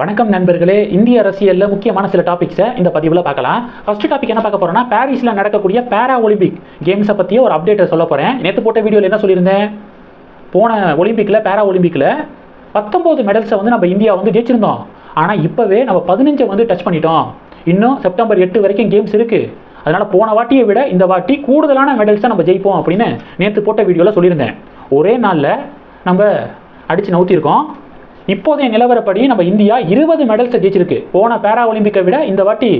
வணக்கம் நண்பர்களே இந்திய அரசியலில் முக்கியமான சில டாபிக்ஸை இந்த பதிவில் பார்க்கலாம். ஃபஸ்ட்டு டாபிக் என்ன பார்க்க போகிறோன்னா பாரிஸில் நடக்கக்கூடிய பேரா ஒலிம்பிக் கேம்ஸை பற்றிய ஒரு அப்டேட்டை சொல்ல போகிறேன் நேற்று போட்ட வீடியோவில் என்ன சொல்லியிருந்தேன்? போன ஒலிம்பிக்கில் பேரா ஒலிம்பிக்கில் பத்தொம்போது மெடல்ஸை வந்து நம்ம இந்தியா வந்து ஜெயிச்சிருந்தோம். ஆனால் இப்போவே நம்ம பதினஞ்சை வந்து டச் பண்ணிட்டோம். இன்னும் செப்டம்பர் எட்டு வரைக்கும் கேம்ஸ் இருக்குது அதனால் போன வாட்டியை விட இந்த வாட்டி கூடுதலான மெடல்ஸை நம்ம ஜெயிப்போம் அப்படின்னு நேற்று போட்ட வீடியோவில் சொல்லியிருந்தேன். ஒரே நாளில் நம்ம அடித்து நவுத்திருக்கோம். இப்போதைய நிலவரப்படி நம்ம இந்தியா இருபது மெடல்ஸை ஜெயிச்சிருக்கு. போன பேரா ஒலிம்பிக்கை விட இந்த வாட்டி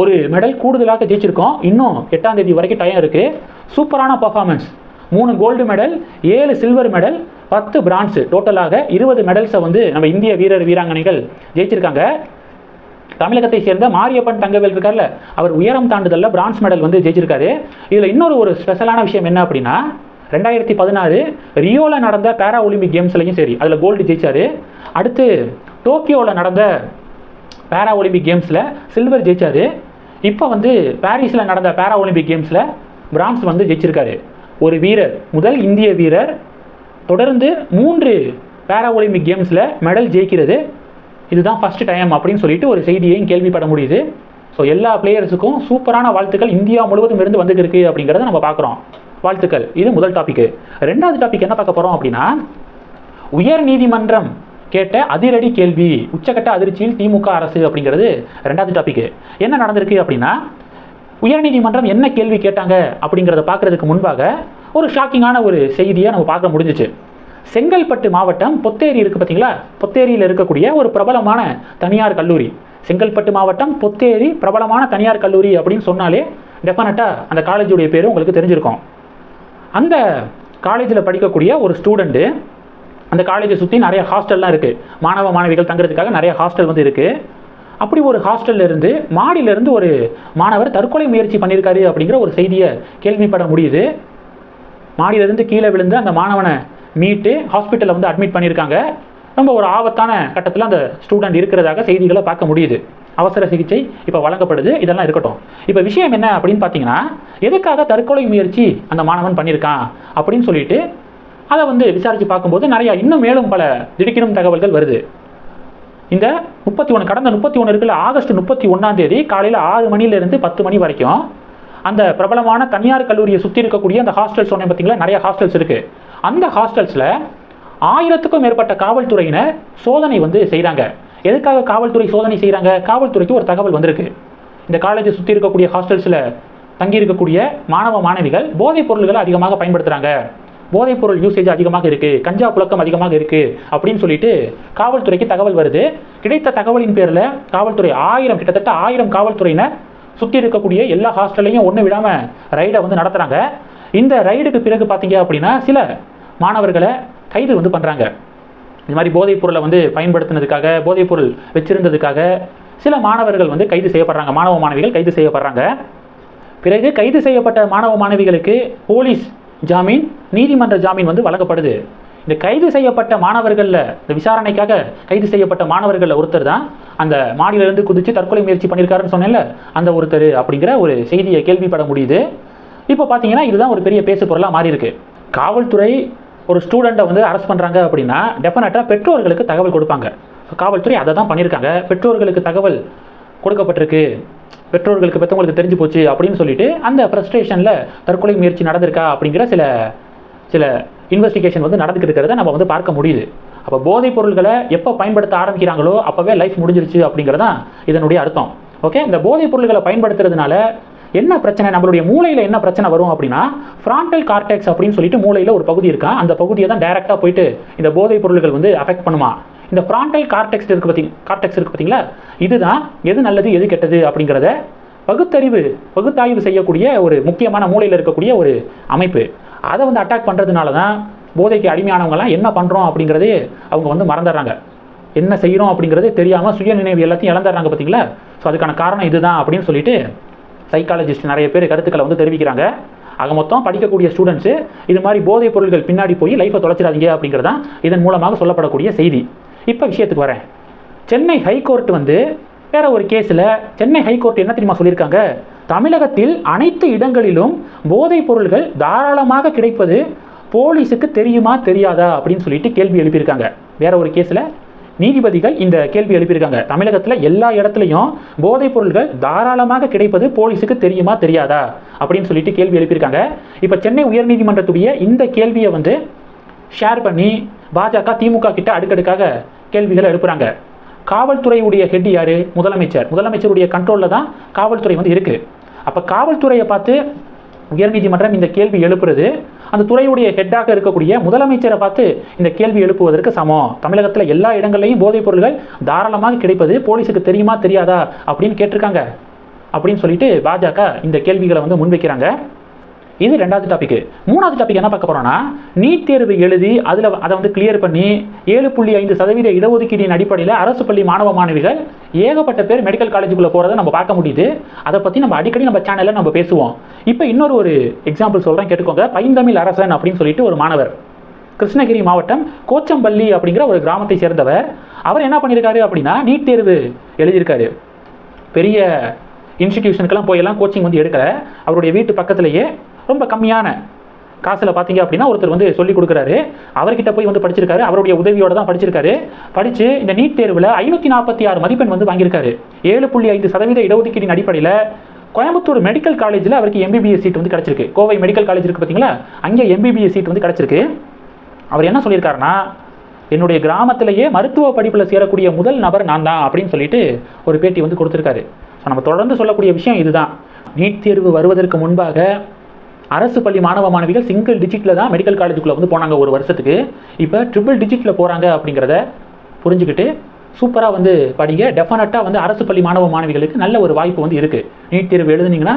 ஒரு மெடல் கூடுதலாக ஜெயிச்சிருக்கோம். இன்னும் எட்டாம் தேதி வரைக்கும் டைம் இருக்குது சூப்பரான பர்ஃபார்மன்ஸ் மூணு கோல்டு மெடல் ஏழு சில்வர் மெடல் பத்து பிரான்ஸு டோட்டலாக இருபது மெடல்ஸை வந்து நம்ம இந்திய வீரர் வீராங்கனைகள் ஜெயிச்சிருக்காங்க. தமிழகத்தை சேர்ந்த மாரியப்பன் தங்கவேல் இருக்கார்ல அவர் உயரம் தாண்டுதலில் பிரான்ஸ் மெடல் வந்து ஜெயிச்சிருக்காரு. இதில் இன்னொரு ஒரு ஸ்பெஷலான விஷயம் என்ன அப்படின்னா ரெண்டாயிரத்தி பதினாறு ரியோவில் நடந்த பேரா ஒலிம்பிக் கேம்ஸ்லையும் சரி அதில் கோல்டு ஜெயிச்சாரு. அடுத்து டோக்கியோவில் நடந்த பேரா ஒலிம்பிக் கேம்ஸில் சில்வர் ஜெயிச்சாரு. இப்போ வந்து பாரிஸில் நடந்த பேரா ஒலிம்பிக் கேம்ஸில் பிரான்ஸ் வந்து ஜெயிச்சிருக்காரு. ஒரு வீரர் முதல் இந்திய வீரர் தொடர்ந்து மூன்று பேரா ஒலிம்பிக் கேம்ஸில் மெடல் ஜெயிக்கிறது. இதுதான் ஃபஸ்ட் டைம் அப்படின்னு சொல்லிட்டு ஒரு செய்தியையும் கேள்விப்பட முடியுது. ஸோ எல்லா பிளேயர்ஸுக்கும் சூப்பரான வாழ்த்துக்கள். இந்தியா முழுவதும் இருந்து வந்துட்டு இருக்கு அப்படிங்கிறத நம்ம பார்க்குறோம். வாழ்த்துக்கள். இது முதல் டாபிக் ரெண்டாவது டாபிக் என்ன பார்க்க போகிறோம் அப்படின்னா உயர் நீதிமன்றம் கேட்ட அதிரடி கேள்வி உச்சக்கட்ட அதிர்ச்சியில் திமுக அரசு அப்படிங்கிறது ரெண்டாவது டாபிக் என்ன நடந்திருக்கு அப்படின்னா உயர்நீதிமன்றம் என்ன கேள்வி கேட்டாங்க அப்படிங்கிறத பார்க்கறதுக்கு முன்பாக ஒரு ஷாக்கிங்கான ஒரு செய்தியை நம்ம பார்க்க முடிஞ்சிச்சு. செங்கல்பட்டு மாவட்டம் பொத்தேரி இருக்கு பார்த்தீங்களா? பொத்தேரியில் இருக்கக்கூடிய ஒரு பிரபலமான தனியார் கல்லூரி. செங்கல்பட்டு மாவட்டம் பொத்தேரி பிரபலமான தனியார் கல்லூரி அப்படின்னு சொன்னாலே டெஃபினட்டாக அந்த காலேஜுடைய பேர் உங்களுக்கு தெரிஞ்சிருக்கும். அந்த காலேஜில் படிக்கக்கூடிய ஒரு ஸ்டூடெண்ட்டு அந்த காலேஜை சுற்றி நிறைய ஹாஸ்டல்லாம் இருக்குது மாணவ மாணவிகள் தங்குறதுக்காக நிறைய ஹாஸ்டல் வந்து இருக்குது அப்படி ஒரு ஹாஸ்டல்ல இருந்து மாடியிலிருந்து ஒரு மாணவர் தற்கொலை முயற்சி பண்ணியிருக்காரு அப்படிங்கிற ஒரு செய்தியை கேள்விப்பட முடியுது. மாடியிலிருந்து கீழே விழுந்து அந்த மாணவனை மீட்டு ஹாஸ்பிட்டலில் வந்து அட்மிட் பண்ணியிருக்காங்க. ரொம்ப ஒரு ஆபத்தான கட்டத்தில் அந்த ஸ்டூடெண்ட் இருக்கிறதாக செய்திகளை பார்க்க முடியுது. அவசர சிகிச்சை இப்போ வழங்கப்படுது இதெல்லாம் இருக்கட்டும். இப்போ விஷயம் என்ன அப்படின்னு பார்த்தீங்கன்னா எதுக்காக தற்கொலை முயற்சி அந்த மாணவன் பண்ணியிருக்கான் அப்படின்னு சொல்லிட்டு அதை வந்து விசாரித்து பார்க்கும்போது நிறையா இன்னும் மேலும் பல திடுக்கிடும் தகவல்கள் வருது. இந்த முப்பத்தி ஒன்று கடந்த முப்பத்தி ஒன்று இருக்குல்ல ஆகஸ்ட் முப்பத்தி ஒன்றாம் தேதி காலையில் ஆறு மணிலேருந்து பத்து மணி வரைக்கும் அந்த பிரபலமான தனியார் கல்லூரியை சுற்றி இருக்கக்கூடிய அந்த ஹாஸ்டல்ஸ் சொன்னேன் பார்த்தீங்களா நிறைய ஹாஸ்டல்ஸ் இருக்குது அந்த ஹாஸ்டல்ஸில் ஆயிரத்துக்கும் மேற்பட்ட காவல்துறையினர் சோதனை வந்து செய்கிறாங்க எதுக்காக காவல்துறை சோதனை செய்கிறாங்க காவல்துறைக்கு ஒரு தகவல் வந்திருக்கு. இந்த காலேஜை சுற்றி இருக்கக்கூடிய ஹாஸ்டல்ஸில் தங்கி இருக்கக்கூடிய மாணவ மாணவிகள் போதைப் பொருள்களை அதிகமாக பயன்படுத்துகிறாங்க போதைப் பொருள் யூசேஜ் அதிகமாக இருக்குது கஞ்சா புழக்கம் அதிகமாக இருக்குது அப்படின்னு சொல்லிட்டு காவல்துறைக்கு தகவல் வருது. கிடைத்த தகவலின் பேரில் காவல்துறை ஆயிரம் கிட்டத்தட்ட ஆயிரம் காவல்துறையினர் சுற்றி இருக்கக்கூடிய எல்லா ஹாஸ்டல்லையும் ஒன்று விடாமல் ரைடை வந்து நடத்துகிறாங்க இந்த ரைடுக்கு பிறகு பார்த்தீங்க அப்படின்னா சில மாணவர்களை கைது வந்து பண்ணுறாங்க இந்த மாதிரி போதைப் பொருளை வந்து பயன்படுத்தினதுக்காக போதைப் பொருள் வச்சிருந்ததுக்காக சில மாணவர்கள் வந்து கைது செய்யப்படுறாங்க. மாணவ மாணவிகள் கைது செய்யப்படுறாங்க. பிறகு கைது செய்யப்பட்ட மாணவ மாணவிகளுக்கு போலீஸ் ஜாமீன் நீதிமன்ற ஜாமீன் வந்து வழங்கப்படுது. இந்த கைது செய்யப்பட்ட மாணவர்களில் இந்த விசாரணைக்காக கைது செய்யப்பட்ட மாணவர்களில் ஒருத்தர் தான் அந்த மாடியிலிருந்து குதித்து தற்கொலை முயற்சி பண்ணியிருக்காருன்னு சொன்னேன்ல அந்த ஒருத்தர் அப்படிங்கிற ஒரு செய்தியை கேள்விப்பட முடியுது. இப்போ பார்த்தீங்கன்னா இதுதான் ஒரு பெரிய பேசு பொருளாக மாறி இருக்கு காவல்துறை ஒரு ஸ்டூடெண்ட்டை வந்து அரெஸ்ட் பண்ணுறாங்க அப்படின்னா டெஃபினட்டாக பெற்றோர்களுக்கு தகவல் கொடுப்பாங்க. காவல்துறை அதை தான் பண்ணியிருக்காங்க. பெற்றோர்களுக்கு தகவல் கொடுக்கப்பட்டிருக்கு. பெற்றோர்களுக்கு பெற்றவங்களுக்கு தெரிஞ்சு போச்சு அப்படின்னு சொல்லிட்டு அந்த ஃப்ரஸ்ட்ரேஷனில் தற்கொலை முயற்சி நடந்திருக்கா அப்படிங்கிற சில சில இன்வெஸ்டிகேஷன் வந்து நடந்துக்கிட்டு இருக்கிறத நம்ம வந்து பார்க்க முடியுது. அப்போ போதைப் பொருள்களை எப்போ பயன்படுத்த ஆரம்பிக்கிறாங்களோ அப்போவே லைஃப் முடிஞ்சிருச்சு அப்படிங்கிறதான் இதனுடைய அர்த்தம். ஓகே இந்த போதைப் பொருள்களை பயன்படுத்துறதுனால என்ன பிரச்சனை? நம்மளுடைய மூளையில் என்ன பிரச்சனை வரும் அப்படின்னா ஃப்ராண்டல் கார்டெக்ஸ் அப்படின்னு சொல்லிட்டு மூளையில் ஒரு பகுதி இருக்கா? அந்த பகுதியை தான் டைரெக்டாக போயிட்டு இந்த போதைப் பொருள்கள் வந்து அஃபெக்ட் பண்ணுமா? இந்த ஃப்ராண்டல் கார்டெக்ஸ் இருக்கு பார்த்தி கார்டெக்ஸ் இருக்கு பார்த்தீங்களா இதுதான் எது நல்லது எது கெட்டது அப்படிங்கிறத பகுத்தறிவு பகுத்தாய்வு செய்யக்கூடிய ஒரு முக்கியமான மூலையில் இருக்கக்கூடிய ஒரு அமைப்பு. அதை வந்து அட்டாக் பண்ணுறதுனால தான் போதைக்கு அடிமையானவங்கலாம் என்ன பண்ணுறோம் அப்படிங்கிறதே அவங்க வந்து மறந்துடுறாங்க. என்ன செய்கிறோம் அப்படிங்கிறதே தெரியாமல் சுய நினைவு எல்லாத்தையும் இழந்துடுறாங்க பார்த்தீங்களா ஸோ அதுக்கான காரணம் இதுதான் அப்படின்னு சொல்லிட்டு சைக்காலஜிஸ்ட் நிறைய பேர் கருத்துக்களை வந்து தெரிவிக்கிறாங்க. ஆக மொத்தம் படிக்கக்கூடிய ஸ்டூடெண்ட்ஸு இது மாதிரி போதைப் பொருள்கள் பின்னாடி போய் லைஃப்பை தொலைச்சிடாதீங்க அப்படிங்கிறது தான் இதன் மூலமாக சொல்லப்படக்கூடிய செய்தி. இப்போ விஷயத்துக்கு வரேன். சென்னை ஹைகோர்ட் வந்து வேற ஒரு கேஸில் சென்னை ஹைகோர்ட் என்ன தெரியுமா சொல்லியிருக்காங்க? தமிழகத்தில் அனைத்து இடங்களிலும் போதைப் பொருள்கள் தாராளமாக கிடைப்பது போலீஸுக்கு தெரியுமா தெரியாதா அப்படின்னு சொல்லிட்டு கேள்வி எழுப்பியிருக்காங்க. வேற ஒரு கேஸில் நீதிபதிகள் இந்த கேள்வி எழுப்பியிருக்காங்க. தமிழகத்தில் எல்லா இடத்துலையும் போதைப் பொருள்கள் தாராளமாக கிடைப்பது போலீஸுக்கு தெரியுமா தெரியாதா? அப்படின்னு சொல்லிட்டு கேள்வி எழுப்பியிருக்காங்க. இப்போ சென்னை உயர்நீதிமன்றத்துடைய இந்த கேள்வியை வந்து ஷேர் பண்ணி பாஜக திமுக கிட்ட அடுக்கடுக்காக கேள்விகளை எழுப்புறாங்க. காவல்துறையுடைய ஹெட் யாரு? முதலமைச்சர். முதலமைச்சருடைய கண்ட்ரோலில் தான் காவல்துறை வந்து இருக்கு. அப்போ காவல்துறையை பார்த்து உயர்நீதிமன்றம் இந்த கேள்வி எழுப்புறது. அந்த துறையுடைய ஹெட்டாக இருக்கக்கூடிய முதலமைச்சரை பார்த்து இந்த கேள்வி எழுப்புவதற்கு சமம். தமிழகத்தில் எல்லா இடங்கள்லையும் போதைப் பொருள்கள் தாராளமாக கிடைப்பது போலீஸுக்கு தெரியுமா தெரியாதா அப்படின்னு கேட்டிருக்காங்க. அப்படின்னு சொல்லிட்டு பாஜக இந்த கேள்விகளை வந்து முன்வைக்கிறாங்க. இது ரெண்டாவது டாபிக் மூணாவது டாபிக் என்ன பார்க்க போறோம்னா நீட் தேர்வு எழுதி அதில் அதை வந்து கிளியர் பண்ணி ஏழு புள்ளி ஐந்து சதவீத இடஒதுக்கீட்டின் அடிப்படையில் அரசு பள்ளி மாணவ மாணவிகள் ஏகப்பட்ட பேர் மெடிக்கல் காலேஜுக்குள்ளே போகிறத நம்ம பார்க்க முடியுது. அதை பற்றி நம்ம அடிக்கடி நம்ம சேனலில் நம்ம பேசுவோம். இப்போ இன்னொரு ஒரு எக்ஸாம்பிள் சொல்கிறேன் கேட்டுக்கோங்க. பைந்தமிழ் அரசன் அப்படின்னு சொல்லிட்டு ஒரு மாணவர். கிருஷ்ணகிரி மாவட்டம் கோச்சம்பள்ளி அப்படிங்கிற ஒரு கிராமத்தை சேர்ந்தவர். அவர் என்ன பண்ணியிருக்காரு அப்படின்னா நீட் தேர்வு எழுதியிருக்காரு. பெரிய இன்ஸ்டிடியூஷனுக்கெல்லாம் போயெல்லாம் கோச்சிங் வந்து எடுக்கல. அவருடைய வீட்டு பக்கத்திலேயே ரொம்ப கம்மியான காசில் பார்த்தீங்க அப்படின்னா ஒருத்தர் வந்து சொல்லிக் கொடுக்குறாரு. அவர்கிட்ட போய் வந்து படிச்சிருக்காரு. அவருடைய உதவியோடு தான் படிச்சிருக்காரு. படித்து இந்த நீட் தேர்வில் ஐநூற்றி நாற்பத்தி ஆறு மதிப்பெண் வந்து வாங்கியிருக்காரு. ஏழு புள்ளி ஐந்து சதவீத இடஒதுக்கீட்டின் அடிப்படையில் கோயம்புத்தூர் மெடிக்கல் காலேஜில் அவருக்கு எம்பிபிஎஸ் சீட் வந்து கிடச்சிருக்கு. கோவை மெடிக்கல் காலேஜ் இருக்குது பார்த்தீங்களா? அங்கே எம்பிபிஎஸ் சீட் வந்து கிடச்சிருக்கு. அவர் என்ன சொல்லியிருக்காருன்னா என்னுடைய கிராமத்திலேயே மருத்துவ படிப்பில் சேரக்கூடிய முதல் நபர் நான் தான் அப்படின்னு சொல்லிட்டு ஒரு பேட்டி வந்து கொடுத்துருக்காரு. ஸோ நம்ம தொடர்ந்து சொல்லக்கூடிய விஷயம் இதுதான். நீட் தேர்வு வருவதற்கு முன்பாக அரசு பள்ளி மாணவ மாணவிகள் சிங்கிள் டிஜிட்டில் தான் மெடிக்கல் காலேஜுக்குள்ளே வந்து போனாங்க ஒரு வருஷத்துக்கு. இப்போ ட்ரிபிள் டிஜிட்டில் போகிறாங்க அப்படிங்கிறத புரிஞ்சுக்கிட்டு சூப்பராக வந்து படிங்க. டெஃபினட்டாக வந்து அரசு பள்ளி மாணவ மாணவிகளுக்கு நல்ல ஒரு வாய்ப்பு வந்து இருக்குது நீட் தேர்வு எழுதுனீங்கன்னா